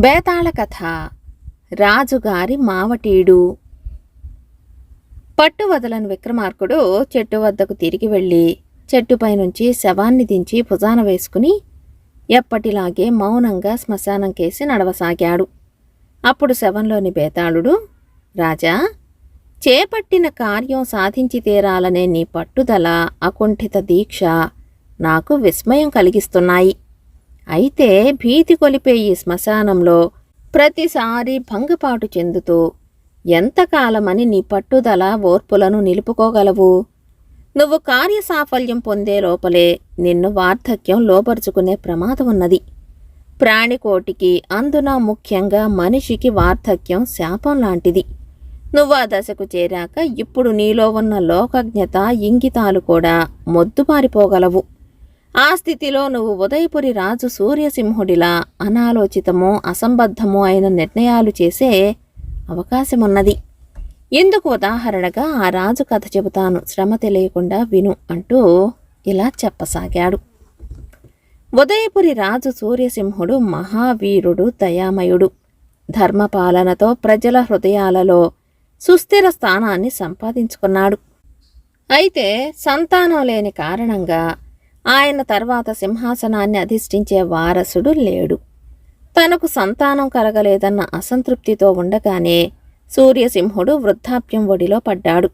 బేతాళ కథ రాజుగారి మావటీడు. పట్టు వదలని విక్రమార్కుడు చెట్టు వద్దకు తిరిగి వెళ్ళి చెట్టుపై నుంచి శవాన్ని దించి భుజాన వేసుకుని ఎప్పటిలాగే మౌనంగా శ్మశానం కేసి నడవసాగాడు. అప్పుడు శవంలోని బేతాళుడు రాజా చేపట్టిన కార్యం సాధించి తీరాలనే నీ పట్టుదల అకుంఠిత దీక్ష నాకు విస్మయం కలిగిస్తున్నాయి. అయితే భీతి కొలిపే ఈ శ్మశానంలో ప్రతిసారి భంగపాటు చెందుతూ ఎంతకాలమని నీ పట్టుదల ఓర్పులను నిలుపుకోగలవు? నువ్వు కార్యసాఫల్యం పొందే లోపలే నిన్ను వార్ధక్యం లోపరుచుకునే ప్రమాదం ఉన్నది. ప్రాణికోటికి అందున ముఖ్యంగా మనిషికి వార్ధక్యం శాపం లాంటిది. నువ్వు ఆ దశకు చేరాక ఇప్పుడు నీలో ఉన్న లోకజ్ఞత ఇంగితాలు కూడా మొద్దుపారిపోగలవు ఆ స్థితిలో నువ్వు ఉదయపురి రాజు సూర్యసింహుడిలా అనాలోచితమో అసంబద్ధమో అయిన నిర్ణయాలు చేసే అవకాశమున్నది. ఇందుకు ఉదాహరణగా ఆ రాజు కథ చెబుతాను. శ్రమ తెలియకుండా విను అంటూ ఇలా చెప్పసాగాడు. ఉదయపురి రాజు సూర్యసింహుడు మహావీరుడు దయామయుడు. ధర్మపాలనతో ప్రజల హృదయాలలో సుస్థిర స్థానాన్ని సంపాదించుకున్నాడు. అయితే సంతానం లేని కారణంగా ఆయన తర్వాత సింహాసనాన్ని అధిష్ఠించే వారసుడు లేడు. తనకు సంతానం కలగలేదన్న అసంతృప్తితో ఉండగానే సూర్యసింహుడు వృద్ధాప్యం ఒడిలో పడ్డాడు.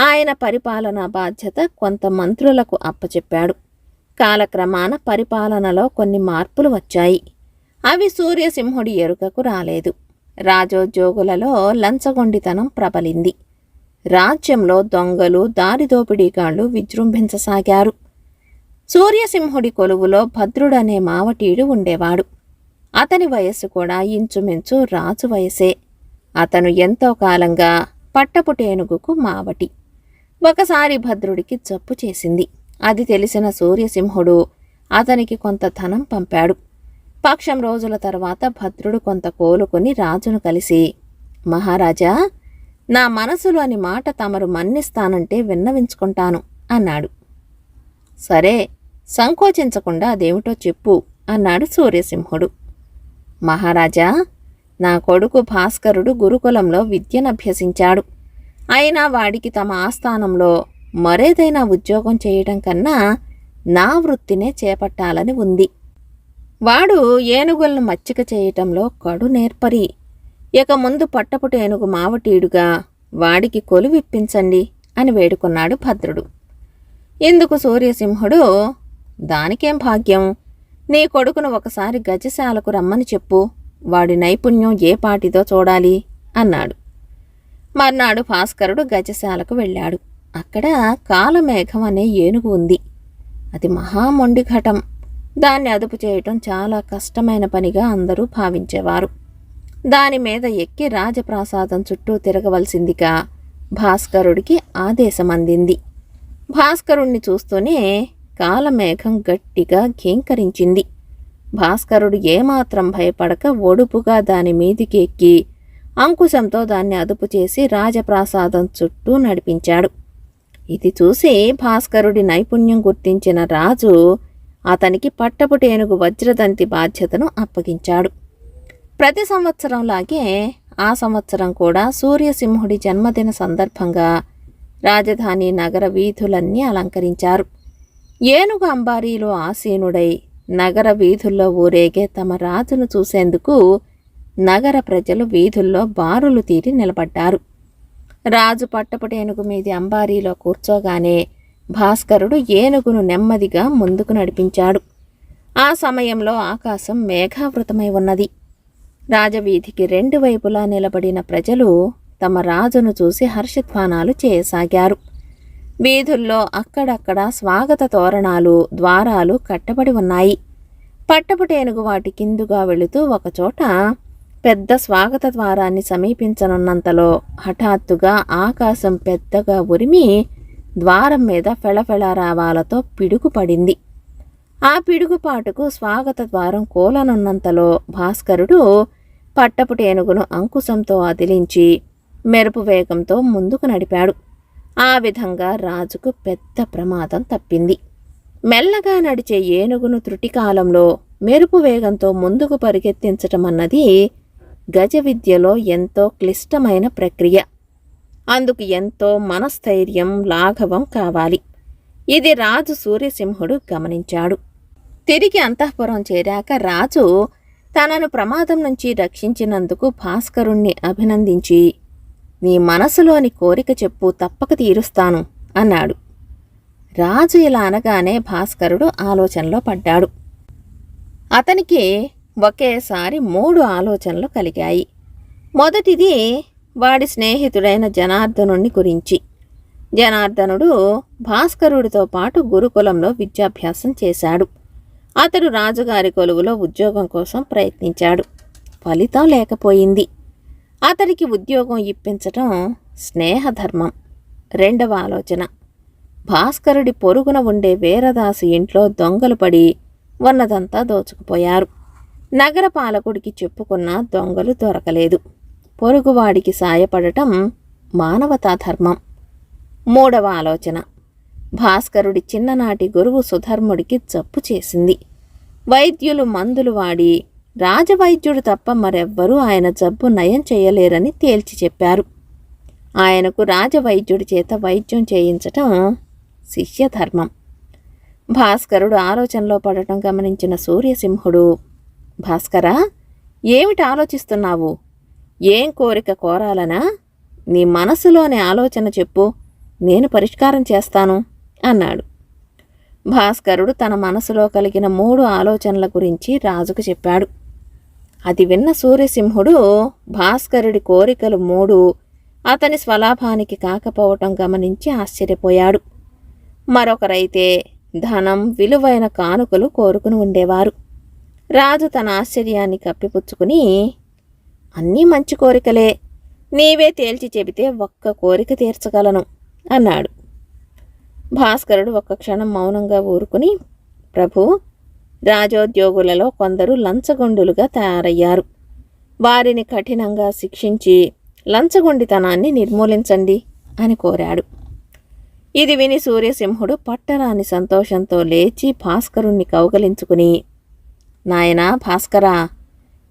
ఆయన పరిపాలనా బాధ్యత కొంత మంత్రులకు అప్పచెప్పాడు. కాలక్రమాన పరిపాలనలో కొన్ని మార్పులు వచ్చాయి. అవి సూర్యసింహుడి ఎరుకకు రాలేదు. రాజోద్యోగులలో లంచగొండితనం ప్రబలింది. రాజ్యంలో దొంగలు దారిదోపిడీగాళ్ళు విజృంభించసాగారు. సూర్యసింహుడి కొలువులో భద్రుడనే మావటీడు ఉండేవాడు. అతని వయస్సు కూడా ఇంచుమించు రాజు వయసే. అతను ఎంతో కాలంగా పట్టపుటేనుగుకు మావటి. ఒకసారి భద్రుడికి జబ్బు చేసింది. అది తెలిసిన సూర్యసింహుడు అతనికి కొంత ధనం పంపాడు. పక్షం రోజుల తర్వాత భద్రుడు కొంత కోలుకొని రాజును కలిసి మహారాజా నా మనసులోని మాట తమరు మన్నిస్తానంటే విన్నవించుకుంటాను అన్నాడు. సరే సంకోచించకుండా అదేమిటో చెప్పు అన్నాడు సూర్యసింహుడు. మహారాజా నా కొడుకు భాస్కరుడు గురుకులంలో విద్యనభ్యసించాడు అయినా వాడికి తమ ఆస్థానంలో మరేదైనా ఉద్యోగం చేయటం కన్నా నా వృత్తినే చేపట్టాలని ఉంది. వాడు ఏనుగులను మచ్చిక చేయటంలో కడు నేర్పరి. ఇక ముందు పట్టపుట ఏనుగు మావటీడుగా వాడికి కొలువిప్పించండి అని వేడుకున్నాడు భద్రుడు. ఇందుకు సూర్యసింహుడు దానికేం భాగ్యం? నీ కొడుకును ఒకసారి గజశాలకు రమ్మని చెప్పు. వాడి నైపుణ్యం ఏ పాటిదో చూడాలి అన్నాడు. మర్నాడు భాస్కరుడు గజశాలకు వెళ్ళాడు. అక్కడ కాలమేఘం అనే ఏనుగు ఉంది. అది మహామొండి ఘటం దాన్ని అదుపు చేయటం చాలా కష్టమైన పనిగా అందరూ భావించేవారు. దాని మీద ఎక్కి రాజప్రాసాదం చుట్టూ తిరగవలసిందిగా భాస్కరుడికి ఆదేశం అందింది భాస్కరుణ్ణి చూస్తూనే కాలమేఘం గట్టిగా ఘీంకరించింది భాస్కరుడు ఏమాత్రం భయపడక ఒడుపుగా దాని మీదికి ఎక్కి అంకుశంతో దాన్ని అదుపు చేసి రాజప్రాసాదం చుట్టూ నడిపించాడు. ఇది చూసి భాస్కరుడి నైపుణ్యం గుర్తించిన రాజు అతనికి పట్టపుటేనుగు వజ్రదంతి బాధ్యతను అప్పగించాడు. ప్రతి సంవత్సరంలాగే ఆ సంవత్సరం కూడా సూర్యసింహుడి జన్మదిన సందర్భంగా రాజధాని నగర వీధులన్నీ అలంకరించారు. ఏనుగు అంబారీలో ఆసీనుడై నగర వీధుల్లో ఊరేగే తమ రాజును చూసేందుకు నగర ప్రజలు వీధుల్లో బారులు తీరి నిలబడ్డారు. రాజు పట్టపుటేనుగు మీది అంబారీలో కూర్చోగానే భాస్కరుడు ఏనుగును నెమ్మదిగా ముందుకు నడిపించాడు. ఆ సమయంలో ఆకాశం మేఘావృతమై ఉన్నది. రాజవీధికి రెండు వైపులా నిలబడిన ప్రజలు తమ రాజును చూసి హర్షధ్వానాలు చేయసాగారు. వీధుల్లో అక్కడక్కడ స్వాగత తోరణాలు ద్వారాలు కట్టబడి ఉన్నాయి. పట్టపుటేనుగు వాటి కిందుగా వెళుతూ ఒకచోట పెద్ద స్వాగత ద్వారాన్ని సమీపించనున్నంతలో హఠాత్తుగా ఆకాశం పెద్దగా ఉరిమి ద్వారం మీద ఫెళఫెళ రావాలతో పిడుగుపడింది. ఆ పిడుగుపాటుకు స్వాగత ద్వారం కూలనున్నంతలో భాస్కరుడు పట్టపుటేనుగును అంకుశంతో అదిలించి మెరుపు వేగంతో ముందుకు నడిపాడు. ఆ విధంగా రాజుకు పెద్ద ప్రమాదం తప్పింది. మెల్లగా నడిచే ఏనుగును త్రుటికాలంలో మెరుపు వేగంతో ముందుకు పరిగెత్తించటం అన్నది గజ విద్యలో ఎంతో క్లిష్టమైన ప్రక్రియ. అందుకు ఎంతో మనస్థైర్యం లాఘవం కావాలి. ఇది రాజు సూర్యసింహుడు గమనించాడు. తిరిగి అంతఃపురం చేరాక రాజు తనను ప్రమాదం నుంచి రక్షించినందుకు భాస్కరుణ్ణి అభినందించి నీ మనసులోని కోరిక చెప్పు తప్పక తీరుస్తాను అన్నాడు. రాజు ఇలా అనగానే భాస్కరుడు ఆలోచనలో పడ్డాడు. అతనికి ఒకేసారి మూడు ఆలోచనలు కలిగాయి. మొదటిది వాడి స్నేహితుడైన జనార్దనుణ్ణి గురించి. జనార్దనుడు భాస్కరుడితో పాటు గురుకులంలో విద్యాభ్యాసం చేశాడు. అతడు రాజుగారి కొలువులో ఉద్యోగం కోసం ప్రయత్నించాడు. ఫలితం లేకపోయింది. అతడికి ఉద్యోగం ఇప్పించటం స్నేహధర్మం. రెండవ ఆలోచన. భాస్కరుడి పొరుగున ఉండే వీరదాసు ఇంట్లో దొంగలు పడి ఉన్నదంతా దోచుకుపోయారు. నగర పాలకుడికి చెప్పుకున్న దొంగలు దొరకలేదు. పొరుగువాడికి సాయపడటం మానవతా ధర్మం. మూడవ ఆలోచన. భాస్కరుడి చిన్ననాటి గురువు సుధర్ముడికి జప్పు చేసింది. వైద్యులు మందులు వాడి రాజవైద్యుడు తప్ప మరెవ్వరూ ఆయన జబ్బు నయం చేయలేరని తేల్చి చెప్పారు. ఆయనకు రాజవైద్యుడి చేత వైద్యం చేయించటం శిష్యధర్మం. భాస్కరుడు ఆలోచనలో పడటం గమనించిన సూర్యసింహుడు భాస్కరా ఏమిటి ఆలోచిస్తున్నావు? ఏం కోరిక కోరాలనా? నీ మనసులోని ఆలోచన చెప్పు. నేను పరిష్కారం చేస్తాను అన్నాడు. భాస్కరుడు తన మనసులో కలిగిన మూడు ఆలోచనల గురించి రాజుకు చెప్పాడు. అది విన్న సూర్యసింహుడు భాస్కరుడి కోరికలు మూడు. అతని స్వలాభానికి కాకపోవటం గమనించి ఆశ్చర్యపోయాడు. మరొకరైతే ధనం విలువైన కానుకలు కోరుకుని ఉండేవారు. రాజు తన ఆశ్చర్యాన్ని కప్పిపుచ్చుకుని అన్నీ మంచి కోరికలే. నీవే తేల్చి చెబితే ఒక్క కోరిక తీర్చగలను అన్నాడు. భాస్కరుడు ఒక్క క్షణం మౌనంగా ఊరుకుని ప్రభు రాజోద్యోగులలో కొందరు లంచగొండులుగా తయారయ్యారు. వారిని కఠినంగా శిక్షించి లంచగొండితనాన్ని నిర్మూలించండి అని కోరాడు. ఇది విని సూర్యసింహుడు పట్టరాని సంతోషంతో లేచి భాస్కరుణ్ణి కౌగలించుకుని నాయనా భాస్కరా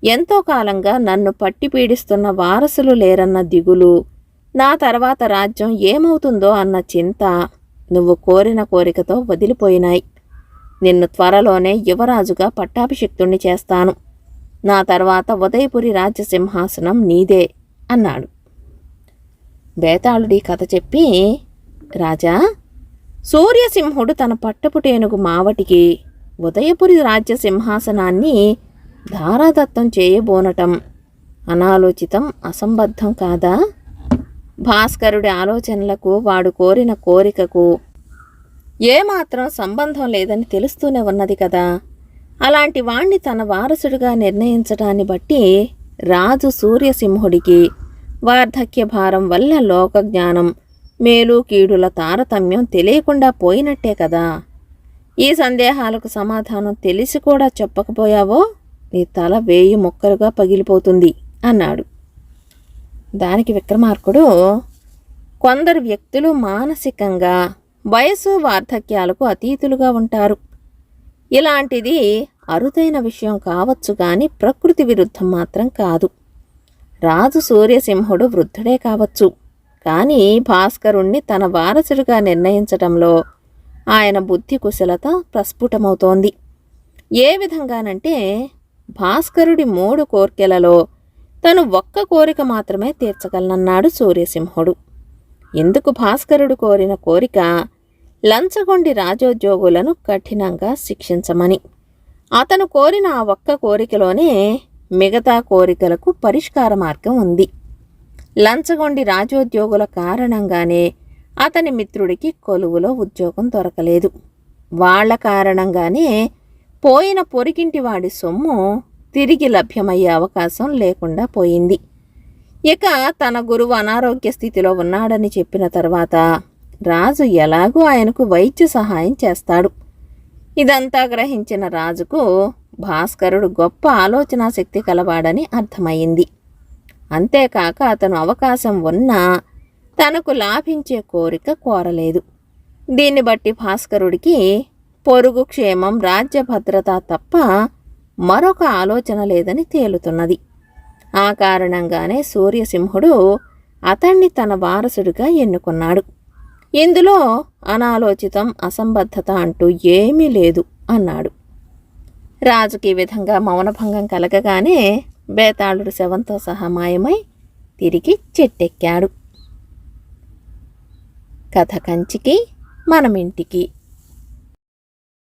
ఎంతో కాలంగా నన్ను పట్టి పీడిస్తున్న వారసులు లేరన్న దిగులు నా తర్వాత రాజ్యం ఏమవుతుందో అన్న చింత నువ్వు కోరిన కోరికతో వదిలిపోయినాయి. నిన్ను త్వరలోనే యువరాజుగా పట్టాభిషిక్తుణ్ణి చేస్తాను. నా తర్వాత ఉదయపురి రాజ్య సింహాసనం నీదే అన్నాడు. బేతాళుడి కథ చెప్పి రాజా సూర్యసింహుడు తన పట్టపుటేనుగు మావటికి ఉదయపురి రాజ్య సింహాసనాన్ని ధారాదత్తం చేయబోనటం అనాలోచితం అసంబద్ధం కాదా? భాస్కరుడి ఆలోచనలకు వాడు కోరిన కోరికకు ఏమాత్రం సంబంధం లేదని తెలుస్తూనే ఉన్నది కదా. అలాంటి వాణ్ణి తన వారసుడిగా నిర్ణయించటాన్ని బట్టి రాజు సూర్యసింహుడికి వార్ధక్య భారం వల్ల లోకజ్ఞానం మేలు కీడుల తారతమ్యం తెలియకుండా పోయినట్టే కదా. ఈ సందేహాలకు సమాధానం తెలిసి కూడా చెప్పకపోయావో? నీ తల వేయి ముక్కలుగా పగిలిపోతుంది అన్నాడు. దానికి విక్రమార్కుడు కొందరు వ్యక్తులు మానసికంగా వయసు వార్ధక్యాలకు అతీతులుగా ఉంటారు. ఇలాంటిది అరుదైన విషయం కావచ్చు గాని ప్రకృతి విరుద్ధం మాత్రం కాదు. రాజు సూర్యసింహుడు వృద్ధుడే కావచ్చు. కానీ భాస్కరుణ్ణి తన వారసుడిగా నిర్ణయించటంలో ఆయన బుద్ధి కుశలత ప్రస్ఫుటమవుతోంది. ఏ విధంగానంటే భాస్కరుడి మూడు కోర్కెలలో తను ఒక్క కోరిక మాత్రమే తీర్చగలనన్నాడు సూర్యసింహుడు. ఎందుకు భాస్కరుడు కోరిన కోరిక లంచగొండి రాజోద్యోగులను కఠినంగా శిక్షించమని. అతను కోరిన ఆ ఒక్క కోరికలోనే మిగతా కోరికలకు పరిష్కార మార్గం ఉంది. లంచగొండి రాజోద్యోగుల కారణంగానే అతని మిత్రుడికి కొలువులో ఉద్యోగం దొరకలేదు. వాళ్ళ కారణంగానే పోయిన పొరికింటి వాడి సొమ్ము తిరిగి లభ్యమయ్యే అవకాశం లేకుండా పోయింది. ఇక తన గురువు అనారోగ్య స్థితిలో ఉన్నాడని చెప్పిన తర్వాత రాజు ఎలాగూ ఆయనకు వైద్య సహాయం చేస్తాడు. ఇదంతా గ్రహించిన రాజుకు భాస్కరుడు గొప్ప ఆలోచనా శక్తి కలవాడని అర్థమైంది. అంతేకాక అతను అవకాశం ఉన్నా తనకు లాభించే కోరిక కోరలేదు. దీన్ని బట్టి భాస్కరుడికి పొరుగు క్షేమం రాజ్య భద్రత తప్ప మరొక ఆలోచన లేదని తేలుతున్నది. ఆ కారణంగానే సూర్యసింహుడు అతణ్ణి తన వారసుడిగా ఎన్నుకున్నాడు. ఇందులో అనాలోచితం అసంబద్ధత అంటూ ఏమీ లేదు అన్నాడు. రాజుకి విధంగా మౌనభంగం కలగగానే బేతాళుడు శవంతో సహా మాయమై తిరిగి చెట్టెక్కాడు. కథ కంచికి మనమింటికి.